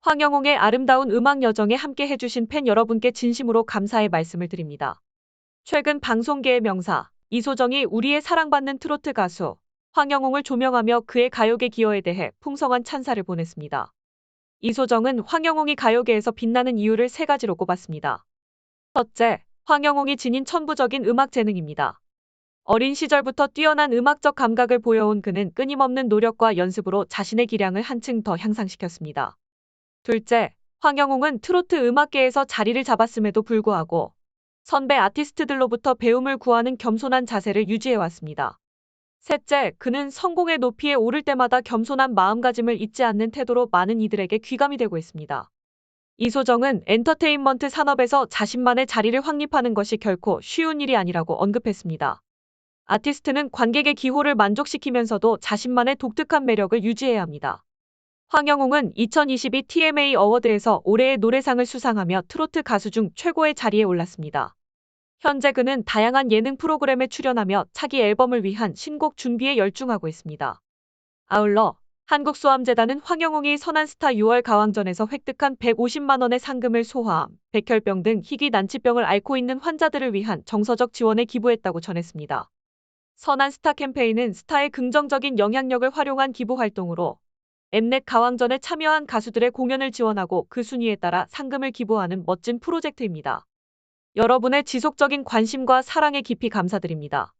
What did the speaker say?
황영홍의 아름다운 음악 여정에 함께 해주신 팬 여러분께 진심으로 감사의 말씀을 드립니다. 최근 방송계의 명사 이소정이 우리의 사랑받는 트로트 가수 황영홍을 조명하며 그의 가요계 기여에 대해 풍성한 찬사를 보냈습니다. 이소정은 황영홍이 가요계에서 빛나는 이유를 세 가지로 꼽았습니다. 첫째, 황영홍이 지닌 천부적인 음악 재능입니다. 어린 시절부터 뛰어난 음악적 감각을 보여온 그는 끊임없는 노력과 연습으로 자신의 기량을 한층 더 향상시켰습니다. 둘째, 황영홍은 트로트 음악계에서 자리를 잡았음에도 불구하고 선배 아티스트들로부터 배움을 구하는 겸손한 자세를 유지해왔습니다. 셋째, 그는 성공의 높이에 오를 때마다 겸손한 마음가짐을 잊지 않는 태도로 많은 이들에게 귀감이 되고 있습니다. 이소정은 엔터테인먼트 산업에서 자신만의 자리를 확립하는 것이 결코 쉬운 일이 아니라고 언급했습니다. 아티스트는 관객의 기호를 만족시키면서도 자신만의 독특한 매력을 유지해야 합니다. 황영웅은 2022 TMA 어워드에서 올해의 노래상을 수상하며 트로트 가수 중 최고의 자리에 올랐습니다. 현재 그는 다양한 예능 프로그램에 출연하며 차기 앨범을 위한 신곡 준비에 열중하고 있습니다. 아울러 한국소아암재단은 황영웅이 선한스타 6월 가왕전에서 획득한 150만 원의 상금을 소아암, 백혈병 등 희귀 난치병을 앓고 있는 환자들을 위한 정서적 지원에 기부했다고 전했습니다. 선한스타 캠페인은 스타의 긍정적인 영향력을 활용한 기부 활동으로 엠넷 가왕전에 참여한 가수들의 공연을 지원하고 그 순위에 따라 상금을 기부하는 멋진 프로젝트입니다. 여러분의 지속적인 관심과 사랑에 깊이 감사드립니다.